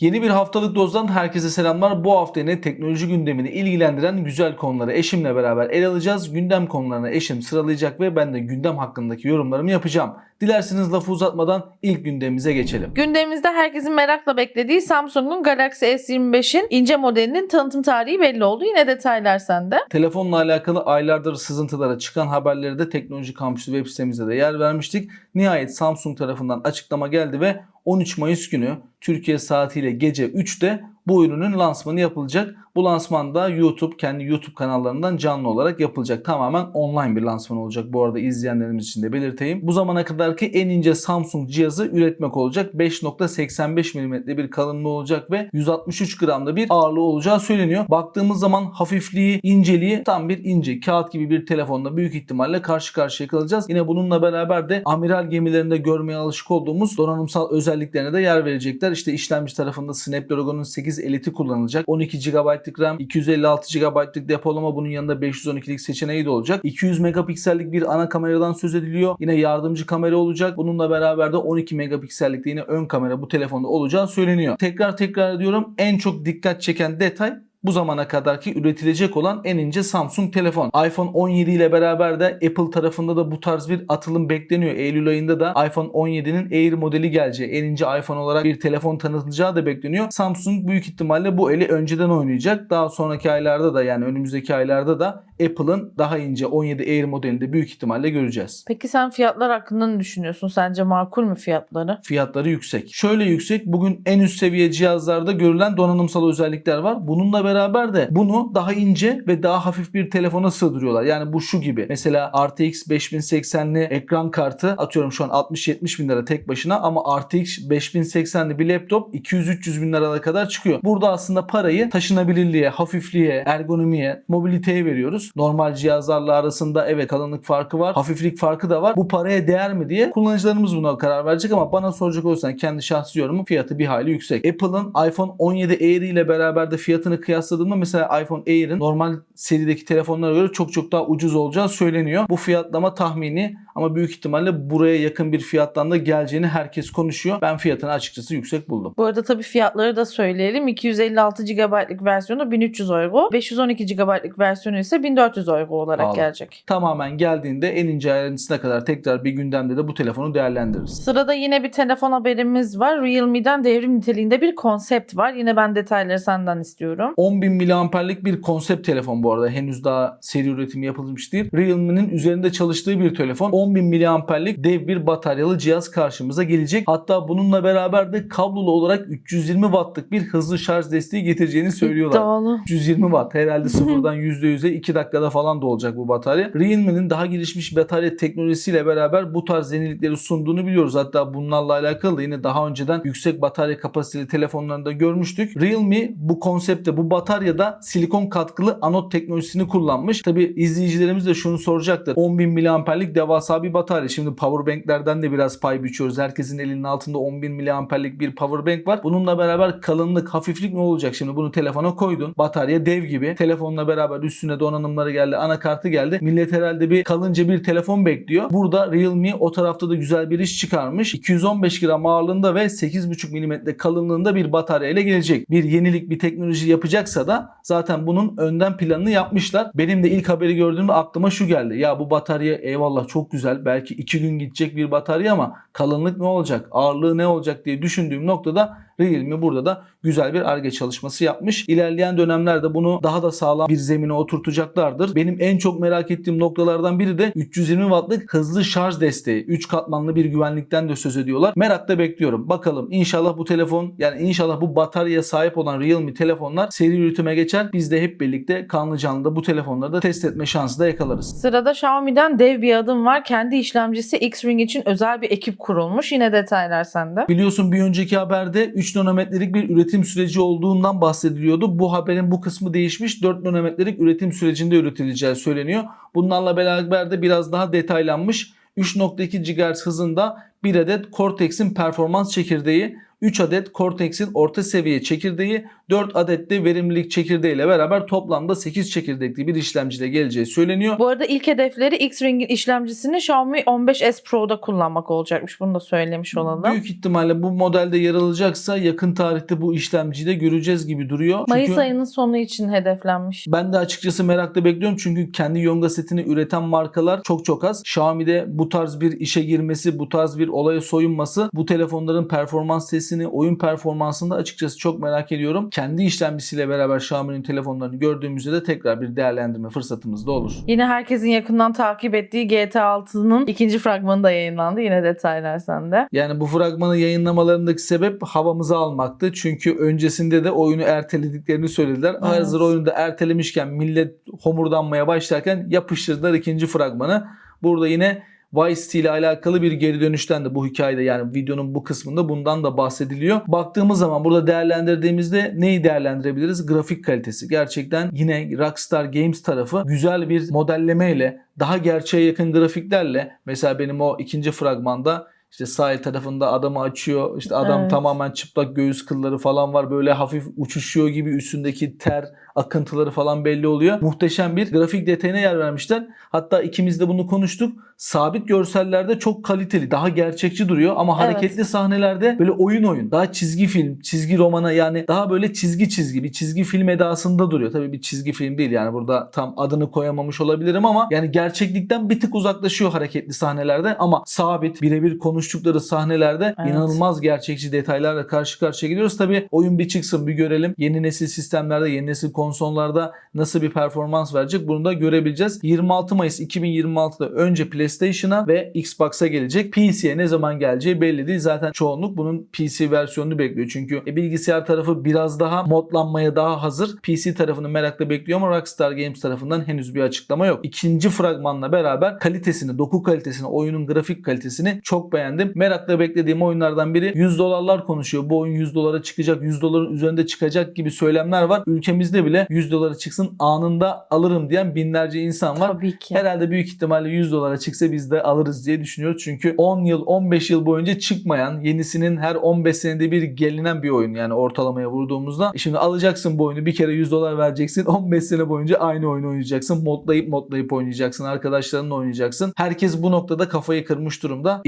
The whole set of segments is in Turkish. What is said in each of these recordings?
Yeni bir haftalık dozdan herkese selamlar. Bu hafta yine teknoloji gündemini ilgilendiren güzel konuları eşimle beraber ele alacağız. Gündem konularını eşim sıralayacak ve ben de gündem hakkındaki yorumlarımı yapacağım. Dilerseniz lafı uzatmadan ilk gündemimize geçelim. Gündemimizde herkesin merakla beklediği Samsung'un Galaxy S25'in ince modelinin tanıtım tarihi belli oldu. Yine detaylar sende. Telefonla alakalı aylardır sızıntılara çıkan haberleri de Teknoloji Kampüsü web sitemizde de yer vermiştik. Nihayet Samsung tarafından açıklama geldi ve 13 Mayıs günü Türkiye saatiyle gece 3'te bu ürünün lansmanı yapılacak. Bu lansman da YouTube, kendi YouTube kanallarından canlı olarak yapılacak. Tamamen online bir lansman olacak. Bu arada izleyenlerimiz için de belirteyim. Bu zamana kadarki en ince Samsung cihazı üretmek olacak. 5.85 mm bir kalınlığı olacak ve 163 gramda bir ağırlığı olacağı söyleniyor. Baktığımız zaman hafifliği, inceliği tam bir ince kağıt gibi bir telefonla büyük ihtimalle karşı karşıya kalacağız. Yine bununla beraber de amiral gemilerinde görmeye alışık olduğumuz donanımsal özelliklerine de yer verecekler. İşte işlemci tarafında Snapdragon'un 8 Elite'i kullanılacak. 12 GB'lık RAM, 256 GB'lık depolama bunun yanında 512'lik seçeneği de olacak. 200 megapiksellik bir ana kameradan söz ediliyor. Yine yardımcı kamera olacak. Bununla beraber de 12 megapiksellik de yine ön kamera bu telefonda olacağı söyleniyor. Tekrar tekrar ediyorum en çok dikkat çeken detay bu zamana kadarki üretilecek olan en ince Samsung telefon. iPhone 17 ile beraber de Apple tarafında da bu tarz bir atılım bekleniyor. Eylül ayında da iPhone 17'nin Air modeli geleceği, en ince iPhone olarak bir telefon tanıtılacağı da bekleniyor. Samsung büyük ihtimalle bu eli önceden oynayacak. Daha sonraki aylarda da yani önümüzdeki aylarda da Apple'ın daha ince 17 Air modelini de büyük ihtimalle göreceğiz. Peki sen fiyatlar hakkında ne düşünüyorsun? Sence makul mü fiyatları? fiyatları yüksek. Şöyle yüksek bugün en üst seviye cihazlarda görülen donanımsal özellikler var. Bununla beraber de bunu daha ince ve daha hafif bir telefona sığdırıyorlar. Yani bu şu gibi. Mesela RTX 5080'li ekran kartı atıyorum şu an 60-70 bin lira tek başına ama RTX 5080'li bir laptop 200-300 bin liralara kadar çıkıyor. Burada aslında parayı taşınabilirliğe, hafifliğe, ergonomiye, mobiliteye veriyoruz. Normal cihazlarla arasında evet kalınlık farkı var, hafiflik farkı da var. Bu paraya değer mi diye kullanıcılarımız buna karar verecek ama bana soracak olursan kendi şahsi yorumum fiyatı bir hayli yüksek. Apple'ın iPhone 17 Air ile beraber de fiyatını kıyasladığımda mesela iPhone Air'in normal serideki telefonlara göre çok çok daha ucuz olacağı söyleniyor. Bu fiyatlama tahmini ama büyük ihtimalle buraya yakın bir fiyattan da geleceğini herkes konuşuyor. Ben fiyatını açıkçası yüksek buldum. Bu arada tabii fiyatları da söyleyelim. 256 GB'lık versiyonu 1300 euro. 512 GB'lık versiyonu ise 1400 euro olarak Pahalı. gelecek. Tamamen geldiğinde en ince ayrıntısına kadar tekrar bir gündemde de bu telefonu değerlendiririz. Sırada yine bir telefon haberimiz var. Realme'den devrim niteliğinde bir konsept var. Yine ben detayları senden istiyorum. 10.000 miliamperlik bir konsept telefon bu arada. Henüz daha seri üretimi yapılmış değil. Realme'nin üzerinde çalıştığı bir telefon. 10.000 miliamperlik dev bir bataryalı cihaz karşımıza gelecek. Hatta bununla beraber de kablolu olarak 320 wattlık bir hızlı şarj desteği getireceğini söylüyorlar. İddialı. 320 watt herhalde sıfırdan %100'e 2 dakikada falan da olacak bu batarya. Realme'nin daha gelişmiş batarya teknolojisiyle beraber bu tarz yenilikleri sunduğunu biliyoruz. Hatta bunlarla alakalı yine daha önceden yüksek batarya kapasiteli telefonlarında görmüştük. Realme bu konsepte bu bataryada silikon katkılı anot teknolojisini kullanmış. Tabi izleyicilerimiz de şunu soracaktır. 10.000 miliamperlik devasa bir batarya. Şimdi powerbanklerden de biraz pay biçiyoruz. Herkesin elinin altında 10.000 miliamperlik bir powerbank var. Bununla beraber kalınlık, hafiflik ne olacak? Şimdi bunu telefona koydun. Batarya dev gibi. Telefonla beraber üstüne donanımları geldi, anakartı geldi. Millet herhalde bir kalınca bir telefon bekliyor. Burada Realme o tarafta da güzel bir iş çıkarmış. 215 gram ağırlığında ve 8,5 mm kalınlığında bir batarya ile gelecek. Bir yenilik, bir teknoloji yapacaksa da zaten bunun önden planını yapmışlar. Benim de ilk haberi gördüğümde aklıma şu geldi. Ya bu batarya eyvallah çok güzel. Belki 2 gün gidecek bir batarya ama kalınlık ne olacak? Ağırlığı ne olacak diye düşündüğüm noktada Realme burada da güzel bir ARGE çalışması yapmış. İlerleyen dönemlerde bunu daha da sağlam bir zemine oturtacaklardır. Benim en çok merak ettiğim noktalardan biri de 320 wattlık hızlı şarj desteği. 3 katmanlı bir güvenlikten de söz ediyorlar. Merakla bekliyorum. Bakalım inşallah bu telefon yani inşallah bu bataryaya sahip olan Realme telefonlar seri üretime geçer. Biz de hep birlikte kanlı canlı bu telefonları da test etme şansı da yakalarız. Sırada Xiaomi'den dev bir adım var. Kendi işlemcisi X-Ring için özel bir ekip kurulmuş. Yine detaylar sende. Biliyorsun bir önceki haberde 3 nanometrelik bir üretim süreci olduğundan bahsediliyordu. Bu haberin bu kısmı değişmiş. 4 nanometrelik üretim sürecinde üretileceği söyleniyor. Bunlarla beraber de biraz daha detaylanmış. 3.2 GHz hızında bir adet Cortex'in performans çekirdeği 3 adet Cortex'in orta seviye çekirdeği, 4 adet de verimlilik çekirdeği ile beraber toplamda 8 çekirdekli bir işlemciyle geleceği söyleniyor. Bu arada ilk hedefleri X-Ring'in işlemcisini Xiaomi 15S Pro'da kullanmak olacakmış. Bunu da söylemiş olalım. Büyük ihtimalle bu modelde yer alacaksa yakın tarihte bu işlemciyi de göreceğiz gibi duruyor. Mayıs Çünkü ayının sonu için hedeflenmiş. ben de açıkçası merakla bekliyorum çünkü kendi Yonga setini üreten markalar çok çok az. Xiaomi'de bu tarz bir işe girmesi, bu tarz bir olaya soyunması bu telefonların performans testini, oyun performansını da açıkçası çok merak ediyorum. Kendi işlemcisiyle beraber Xiaomi'nin telefonlarını gördüğümüzde de tekrar bir değerlendirme fırsatımız da olur. Yine herkesin yakından takip ettiği GTA 6'nın ikinci fragmanı da yayınlandı. Yine detaylar sende. Yani bu fragmanı yayınlamalarındaki sebep havamızı almaktı. Çünkü öncesinde de oyunu ertelediklerini söylediler. Evet. Hazır oyunu da ertelemişken millet homurdanmaya başlarken yapıştırdılar ikinci fragmanı. Burada yine Vice City ile alakalı bir geri dönüşten de bu hikayede yani videonun bu kısmında bundan da bahsediliyor. Baktığımız zaman burada değerlendirdiğimizde neyi değerlendirebiliriz? Grafik kalitesi. Gerçekten yine Rockstar Games tarafı güzel bir modellemeyle daha gerçeğe yakın grafiklerle mesela benim o ikinci fragmanda işte sahil tarafında adamı açıyor. İşte adam Evet. tamamen çıplak göğüs kılları falan var. Böyle hafif uçuşuyor gibi üstündeki ter akıntıları falan belli oluyor. Muhteşem bir grafik detayına yer vermişler. Hatta ikimiz de bunu konuştuk. Sabit görsellerde çok kaliteli, daha gerçekçi duruyor ama Evet. hareketli sahnelerde böyle oyun oyun, daha çizgi film, çizgi romana yani daha böyle çizgi çizgi bir çizgi film edasında duruyor. Tabii bir çizgi film değil yani burada tam adını koyamamış olabilirim ama yani gerçeklikten bir tık uzaklaşıyor hareketli sahnelerde ama sabit birebir konuştukları sahnelerde Evet. inanılmaz gerçekçi detaylarla karşı karşıya gidiyoruz. Tabii oyun bir çıksın bir görelim. Yeni nesil sistemlerde, yeni nesil konsollarda nasıl bir performans verecek bunu da görebileceğiz. 26 Mayıs 2026'da önce PlayStation'a ve Xbox'a gelecek. PC'ye ne zaman geleceği belli değil. Zaten çoğunluk bunun PC versiyonunu bekliyor. Çünkü e, bilgisayar tarafı biraz daha modlanmaya daha hazır. PC tarafını merakla bekliyor ama Rockstar Games tarafından henüz bir açıklama yok. İkinci fragmanla beraber kalitesini, doku kalitesini, oyunun grafik kalitesini çok beğendim. Merakla beklediğim oyunlardan biri 100 dolarlar konuşuyor. Bu oyun 100 dolara çıkacak, 100 doların üzerinde çıkacak gibi söylemler var. Ülkemizde bile 100 dolara çıksın anında alırım diyen binlerce insan var. Tabii ki. Herhalde büyük ihtimalle 100 dolara çıksa biz de alırız diye düşünüyoruz. Çünkü 10 yıl 15 yıl boyunca çıkmayan yenisinin her 15 senede bir gelinen bir oyun yani ortalamaya vurduğumuzda. Şimdi alacaksın bu oyunu bir kere 100 dolar vereceksin 15 sene boyunca aynı oyunu oynayacaksın. Modlayıp modlayıp oynayacaksın. Arkadaşlarınla oynayacaksın. Herkes bu noktada kafayı kırmış durumda.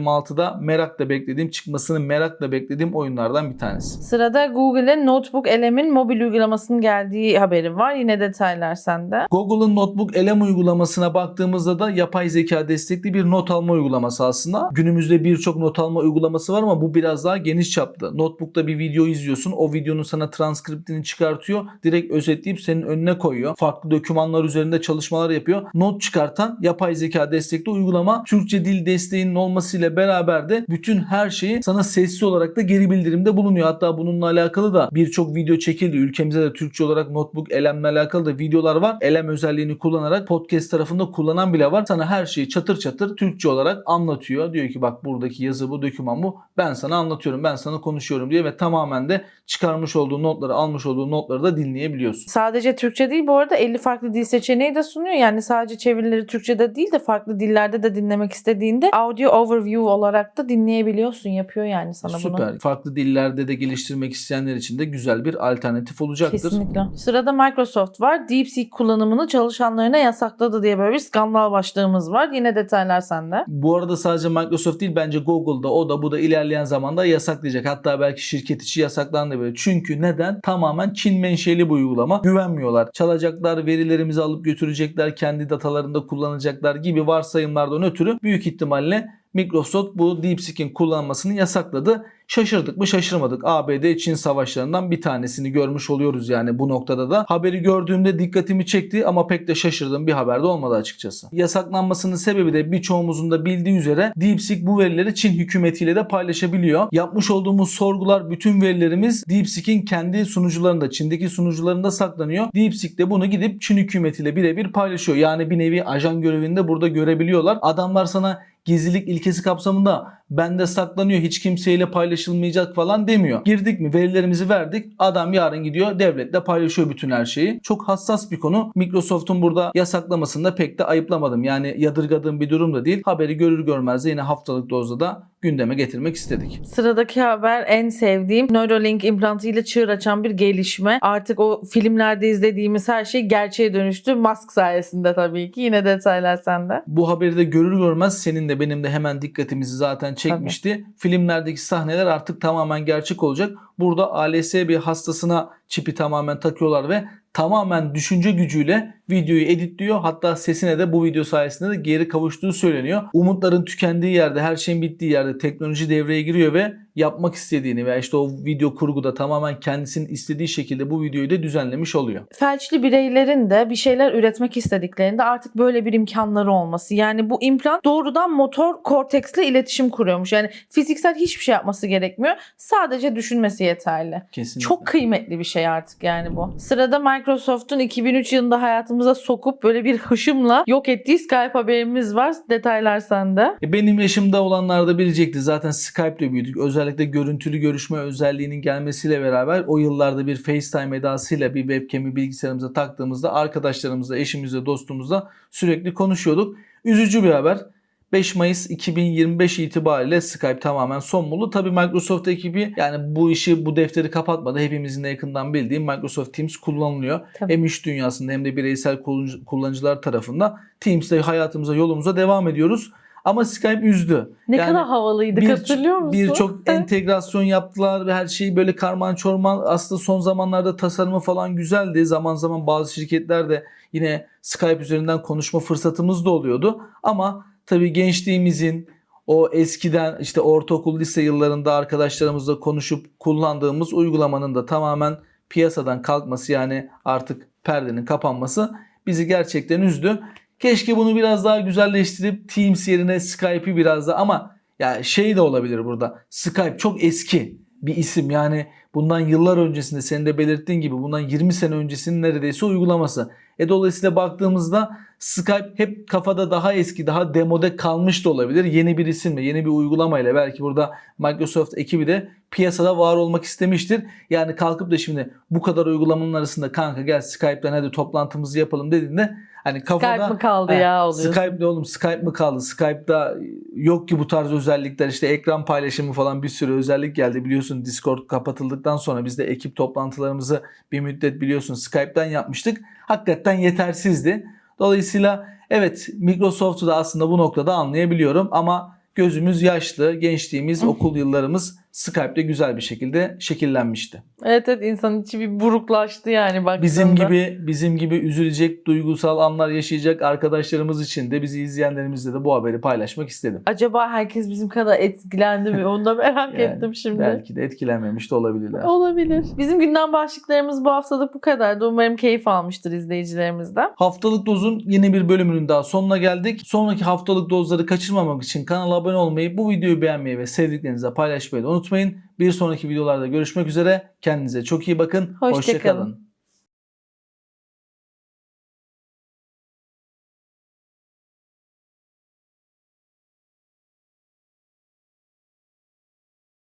2026'da merakla beklediğim çıkmasını merakla beklediğim oyunlardan bir tanesi. Sırada Google'in Notebook LM'in mobil uygulamasının geldiği haberi var. Yine detaylar sende. Google'ın Notebook LM uygulamasına baktığımızda da yapay zeka destekli bir not alma uygulaması aslında. Günümüzde birçok not alma uygulaması var ama bu biraz daha geniş çaplı. Notebook'ta bir video izliyorsun. O videonun sana transkriptini çıkartıyor. Direkt özetleyip senin önüne koyuyor. Farklı dokümanlar üzerinde çalışmalar yapıyor. Not çıkartan yapay zeka destekli uygulama Türkçe dil desteğinin olmasıyla beraber de bütün her şeyi sana sesli olarak da geri bildirimde bulunuyor. Hatta bununla alakalı da birçok video çekildi. Ülkemizde de Türkçe olarak Notebook LM'le alakalı da videolar var. LM özelliğini kullanarak podcast tarafında kullanan bile var. Sana her şeyi çatır çatır Türkçe olarak anlatıyor. Diyor ki bak buradaki yazı bu, doküman bu. Ben sana anlatıyorum, ben sana konuşuyorum diye ve tamamen de çıkarmış olduğu notları, almış olduğu notları da dinleyebiliyorsun. Sadece Türkçe değil bu arada 50 farklı dil seçeneği de sunuyor. Yani sadece çevirileri Türkçe'de değil de farklı dillerde de dinlemek istediğinde audio overview olarak da dinleyebiliyorsun. Yapıyor yani sana bunu. Süper. Farklı dillerde de geliştirmek isteyenler için de güzel bir alternatif olacaktır. Kesinlikle. Sırada Microsoft var. DeepSeek kullanımını çalışanlarına yasakladı diye böyle bir skandal başlığımız var. Yine detaylar sende. Bu arada sadece Microsoft değil bence Google'da o da bu da ilerleyen zamanda yasaklayacak. Hatta belki şirket içi yasaklanabilir. Çünkü neden? Tamamen Çin menşeli bu uygulama. Güvenmiyorlar. Çalacaklar, verilerimizi alıp götürecekler, kendi datalarında kullanacaklar gibi varsayımlardan ötürü büyük ihtimalle Microsoft bu DeepSeek'in kullanılmasını yasakladı. Şaşırdık mı şaşırmadık. ABD-Çin savaşlarından bir tanesini görmüş oluyoruz yani bu noktada da. Haberi gördüğümde dikkatimi çekti ama pek de şaşırdığım bir haber de olmadı açıkçası. Yasaklanmasının sebebi de birçoğumuzun da bildiği üzere DeepSeek bu verileri Çin hükümetiyle de paylaşabiliyor. Yapmış olduğumuz sorgular bütün verilerimiz DeepSeek'in kendi sunucularında, Çin'deki sunucularında saklanıyor. DeepSeek de bunu gidip Çin hükümetiyle birebir paylaşıyor. Yani bir nevi ajan görevinde burada görebiliyorlar. Adamlar sana gizlilik ilkesi kapsamında bende saklanıyor hiç kimseyle paylaşılmayacak falan demiyor. Girdik mi verilerimizi verdik adam yarın gidiyor devletle paylaşıyor bütün her şeyi. Çok hassas bir konu. Microsoft'un burada yasaklamasında pek de ayıplamadım. Yani yadırgadığım bir durum da değil. Haberi görür görmez de yine haftalık dozda da gündeme getirmek istedik. Sıradaki haber en sevdiğim Neuralink implantıyla çığır açan bir gelişme. Artık o filmlerde izlediğimiz her şey gerçeğe dönüştü. Musk sayesinde tabii ki. Yine detaylar sende. Bu haberi de görür görmez senin de benim de hemen dikkatimizi zaten çekmişti. Filmlerdeki sahneler artık tamamen gerçek olacak. Burada ALS bir hastasına çipi tamamen takıyorlar ve tamamen düşünce gücüyle videoyu editliyor. Hatta sesine de bu video sayesinde de geri kavuştuğu söyleniyor. Umutların tükendiği yerde, her şeyin bittiği yerde teknoloji devreye giriyor ve yapmak istediğini veya işte o video kurguda tamamen kendisinin istediği şekilde bu videoyu da düzenlemiş oluyor. Felçli bireylerin de bir şeyler üretmek istediklerinde artık böyle bir imkanları olması. Yani bu implant doğrudan motor korteksle iletişim kuruyormuş. Yani fiziksel hiçbir şey yapması gerekmiyor. Sadece düşünmesi yeterli. Kesinlikle. Çok kıymetli bir şey artık yani bu. Sırada Microsoft'un 2003 yılında hayatımıza sokup böyle bir hışımla yok ettiği Skype haberimiz var. Detaylar sende. E, Benim yaşımda olanlar da bilecekti. Zaten Skype'le büyüdük. Özellikle görüntülü görüşme özelliğinin gelmesiyle beraber o yıllarda bir FaceTime edasıyla bir webcam'i bilgisayarımıza taktığımızda arkadaşlarımızla, eşimizle, dostumuzla sürekli konuşuyorduk. Üzücü bir haber. 5 Mayıs 2025 itibariyle Skype tamamen son buldu. Tabii Microsoft ekibi yani bu işi bu defteri kapatmadı. Hepimizin de yakından bildiği Microsoft Teams kullanılıyor. Tabii. Hem iş dünyasında hem de bireysel kullanıcı- kullanıcılar tarafından Teams'te hayatımıza yolumuza devam ediyoruz. Ama Skype üzdü. Ne Yani kadar havalıydık bir- hatırlıyor musun? Birçok entegrasyon yaptılar ve her şeyi böyle karman çorman. Aslında son zamanlarda tasarımı falan güzeldi. Zaman zaman bazı şirketler de yine Skype üzerinden konuşma fırsatımız da oluyordu. Ama tabii gençliğimizin o eskiden işte ortaokul lise yıllarında arkadaşlarımızla konuşup kullandığımız uygulamanın da tamamen piyasadan kalkması yani artık perdenin kapanması bizi gerçekten üzdü. Keşke bunu biraz daha güzelleştirip Teams yerine Skype'i biraz da ama ya şey de olabilir burada. Skype çok eski bir isim. Yani bundan yıllar öncesinde senin de belirttiğin gibi bundan 20 sene öncesinin neredeyse uygulaması. E dolayısıyla baktığımızda Skype hep kafada daha eski, daha demode kalmış da olabilir. Yeni bir isimle, yeni bir uygulamayla belki burada Microsoft ekibi de piyasada var olmak istemiştir. Yani kalkıp da şimdi bu kadar uygulamanın arasında kanka gel Skype'den hadi toplantımızı yapalım dediğinde hani kafada Skype mı kaldı He, ya oluyorsun. Skype ne oğlum Skype mı kaldı? Skype'da yok ki bu tarz özellikler işte ekran paylaşımı falan bir sürü özellik geldi. Biliyorsun Discord kapatıldıktan sonra biz de ekip toplantılarımızı bir müddet biliyorsun Skype'den yapmıştık. Hakikaten yetersizdi. Dolayısıyla evet Microsoft'u da aslında bu noktada anlayabiliyorum ama gözümüz yaşlı, gençliğimiz, okul yıllarımız Skype'de güzel bir şekilde şekillenmişti. Evet evet insanın içi bir buruklaştı yani baktığında. Bizim gibi bizim gibi üzülecek, duygusal anlar yaşayacak arkadaşlarımız için de bizi izleyenlerimizle de bu haberi paylaşmak istedim. Acaba herkes bizim kadar etkilendi mi? Onu da merak Yani ettim şimdi. Belki de etkilenmemiş de olabilirler. Olabilir. Bizim gündem başlıklarımız bu haftalık bu kadardı. Umarım keyif almıştır izleyicilerimiz de. Haftalık dozun yeni bir bölümünün daha sonuna geldik. Sonraki haftalık dozları kaçırmamak için kanala abone olmayı, bu videoyu beğenmeyi ve sevdiklerinize paylaşmayı da unutmayın. Bir sonraki videolarda görüşmek üzere. Kendinize çok iyi bakın. Hoşça Hoşça kalın. kalın.